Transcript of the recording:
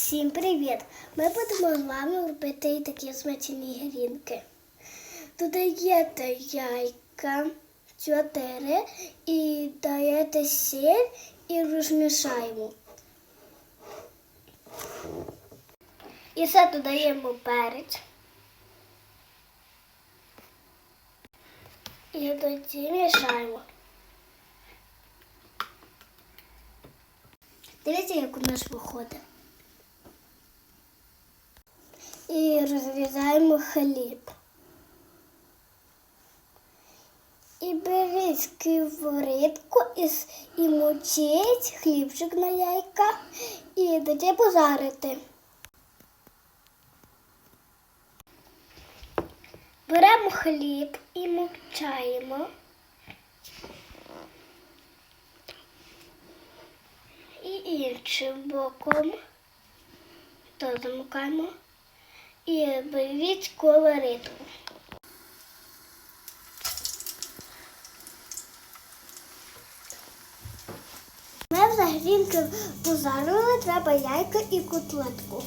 Всім привіт! Ми будемо з вами робити такі смачні грінки. Тут даєте яйка 4 і даєте сіль і розмішаємо. І все додаємо перець. І тоді мішаємо. Дивіться, як у нас виходить. І розрізаємо хліб. І беріть сковорідку і, і мочіть хлібчик на яйка і тоді позарити. Беремо хліб і мовчаємо. І іншим боком то замикаємо і беріть колориту. Ми взагалі позарили треба яйка і котлетку.